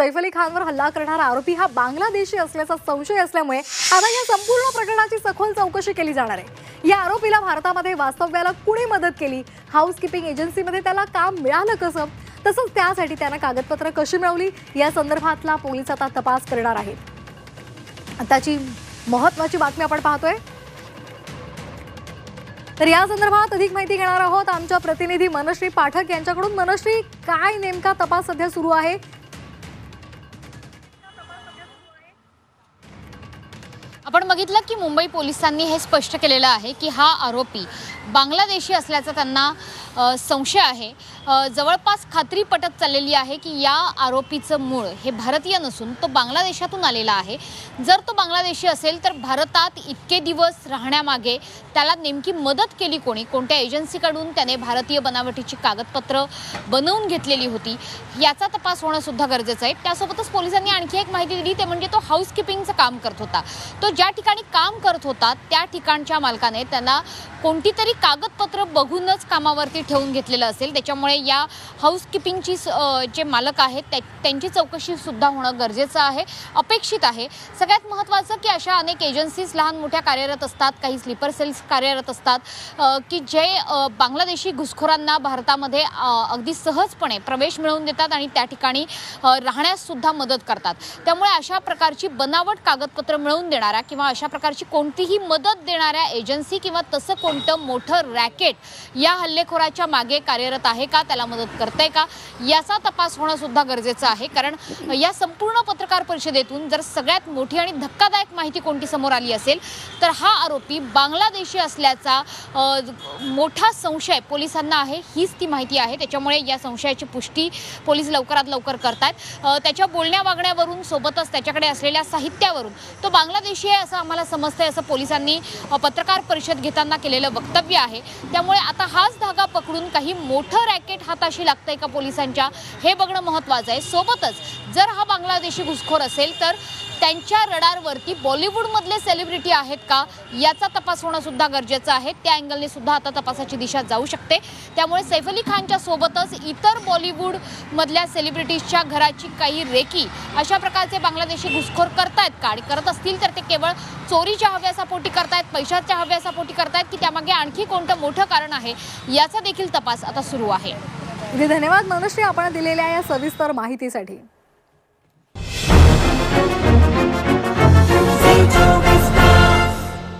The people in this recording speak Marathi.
सैफ अली खानवर हल्ला करणारा आरोपी हा बांगलादेशी असल्याचा संशय असल्यामुळे आता या संपूर्ण प्रकरणाची सखोल चौकशी केली जाणार आहे. या आरोपीला भारतामध्ये वास्तव्याला कुणी मदत केली? हाऊसकीपिंग एजन्सीमध्ये त्याला काम मिळालं कसं? तसंच त्यासाठी त्यानं कागदपत्र कशी मिळवली? या संदर्भातला पोलीस आता तपास करणार आहेत. आताची महत्वाची बातमी आपण पाहतोय. तर या संदर्भात अधिक माहिती घेणार आहोत आमच्या प्रतिनिधी मनश्री पाठक यांच्याकडून. मनश्री काय नेमका तपास सध्या सुरू आहे? आपण बघितलं की मुंबई पोलिसांनी हे स्पष्ट केलेलं आहे की हा आरोपी बांगलादेशी असल्याचा त्यांना संशय आहे. जवळपास खात्री पटत चाललेली आहे की या आरोपीचं मूळ हे भारतीय नसून तो बांगलादेशातून आलेला आहे. जर तो बांगलादेशी असेल तर भारतात इतके दिवस राहण्यामागे त्याला नेमकी मदत केली कोणी? कोणत्या एजन्सीकडून त्याने भारतीय बनावटीची कागदपत्र बनवून घेतलेली होती? याचा तपास होणं सुद्धा गरजेचं आहे. त्यासोबतच पोलिसांनी आणखी एक माहिती दिली ते म्हणजे तो हाऊसकीपिंगचं काम करत होता. तो ज्या ठिकाणी काम करत होता त्या ठिकाणच्या मालकाने त्यांना कोणती तरी कागदपत्र बघूनच कामावरती ठेवून घेतलेलं असेल. त्याच्यामुळे या हाऊसकीपिंगची स- जे मालक आहेत त्या त्यांची चौकशी सुद्धा होणं गरजेचं आहे अपेक्षित आहे. सगळ्यात महत्त्वाचं की अशा अनेक एजन्सीज लहान मोठ्या कार्यरत असतात काही स्लीपर सेल्स कार्यरत असतात की जे बांगलादेशी घुसखोरांना भारतामध्ये अगदी सहजपणे प्रवेश मिळवून देतात आणि त्या ठिकाणी राहण्याससुद्धा मदत करतात. त्यामुळे अशा प्रकारची बनावट कागदपत्र मिळवून देणाऱ्या किंवा अशा प्रकारची कोणतीही मदत देणाऱ्या एजन्सी किंवा तसं कोणतं मोठं मोठं रॅकेट या हल्लेखोराच्या मागे कार्यरत आहे का? त्याला मदत करते का? याचा तपास होणं सुद्धा गरजेचं आहे. कारण या संपूर्ण पत्रकार परिषदेतून जर सगळ्यात मोठी आणि धक्कादायक माहिती कोणती समोर आली असेल तर हा आरोपी बांगलादेशी असल्याचा मोठा संशय पोलिसांना आहे. हीच ती माहिती आहे. त्याच्यामुळे या संशयाची पुष्टी पोलीस लवकरात लवकर करतात. त्याच्या बोलण्या वागण्यावरून सोबतच त्याच्याकडे असलेल्या साहित्यावरून तो बांगलादेशी आहे असं आम्हाला समजतंय असं पोलिसांनी पत्रकार परिषद घेताना केलेलं वक्तव्य आहे. त्यामुळे आता हाच धागा पकडून काही मोठं रॅकेट हाताशी लागतंय का पोलिसांच्या हे बघणं महत्त्वाचं आहे. सोबतच जर हा बांगलादेशी घुसखोर असेल तर त्यांच्या रडारवरती बॉलिवूडमधले सेलिब्रिटी आहेत का? याचा तपास होणं सुद्धा गरजेचं आहे. त्या अँगलने सुद्धा आता तपासाची दिशा जाऊ शकते. त्यामुळे सैफ अली खानच्या सोबतच इतर बॉलिवूडमधल्या सेलिब्रिटीजच्या घराची काही रेकी अशा प्रकारचे बांगलादेशी घुसखोर करतायत का? आणि करत असतील तर ते केवळ चोरीच्या हव्यासापोटी करतायत पैशाच्या हव्यासापोटी करतायत की त्यामागे आणखी कोणतं मोठं कारण आहे? याचा देखील तपास आता सुरू आहे. धन्यवाद. मनश्री आपण दिलेल्या या सविस्तर माहितीसाठी.